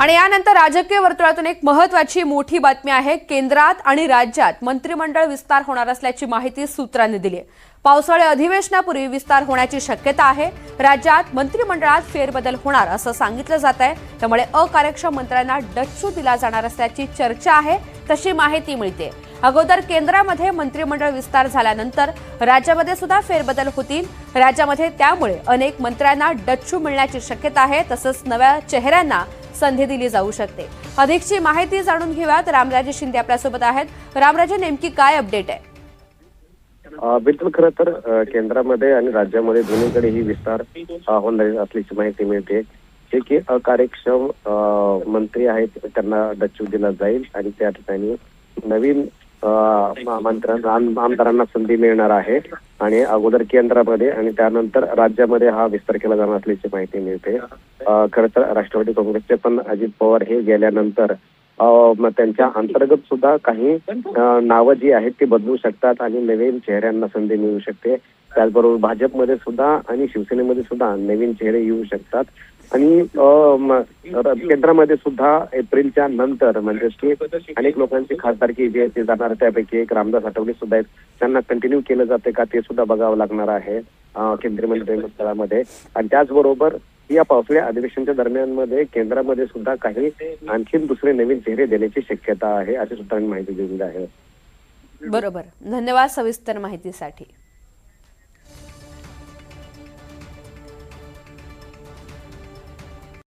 आणि यानंतर राजकीय वर्तुळातून एक महत्वाची मोठी बातमी आहे. केंद्रात आणि राज्यात मंत्रिमंडळ विस्तार होणार असल्याची माहिती सूत्रांनी दिली आहे. पावसाळी अधिवेशनापूर्वी विस्तार होण्याची शक्यता आहे. राज्यात मंत्रिमंडळात फेरबदल होणार असं सांगितलं जात आहे. त्यामुळे अकार्यक्षम मंत्र्यांना डच्चू दिला जाणार असल्याची चर्चा आहे तशी माहिती मिळते. अगोदर केंद्रामध्ये मंत्रिमंडळ विस्तार झाल्यानंतर राज्यामध्ये सुद्धा फेरबदल होतील. राज्यामध्ये त्यामुळे अनेक मंत्र्यांना डच्चू मिळण्याची शक्यता आहे. तसंच नव्या चेहऱ्यांना संधी दिली जाऊ शकते. अधिकची माहिती जाणून घेऊयात. रामराजे शिंदे आपल्यासोबत आहेत. रामराजे नेमकी काय अपडेट आहे? बिलकुल खरं तर केंद्रामध्ये आणि राज्यामध्ये दोन्हीकडे ही विस्तार होणार असल्याची माहिती मिळते. जे की अकार्यक्षम मंत्री आहेत त्यांना डच्चू दिला जाईल आणि त्या ठिकाणी नवीन आमदारांना संधी मिळणार आहे. आणि अगोदर केंद्रामध्ये आणि त्यानंतर राज्यामध्ये हा विस्तार केला जाणार असल्याची माहिती मिळते. खर तर राष्ट्रवादी काँग्रेसचे पण अजित पवार हे गेल्यानंतर त्यांच्या अंतर्गत सुद्धा काही नावं जी आहेत ती बदलू शकतात आणि नवीन चेहऱ्यांना संधी मिळू शकते. त्याचबरोबर भाजपमध्ये सुद्धा आणि शिवसेनेमध्ये सुद्धा नवीन चेहरे येऊ शकतात. आणि केंद्रामध्ये सुद्धा एप्रिलच्या नंतर म्हणजे की अनेक लोकांची खासदारकी जे ते जाणार त्यापैकी एक रामदास आठवले सुद्धा आहेत. त्यांना कंटिन्यू केलं जाते का ते सुद्धा बघावं लागणार आहे केंद्रीय मंत्रिमंडळामध्ये आणि त्याचबरोबर या पावसाळी अधिवेशनच्या दरम्यानमध्ये केंद्रामध्ये सुद्धा काही आणखीन दुसरे नवीन चेहरे देण्याची शक्यता आहे अशी सूत्रांनी माहिती दिलेली आहे. बरोबर. धन्यवाद सविस्तर माहितीसाठी.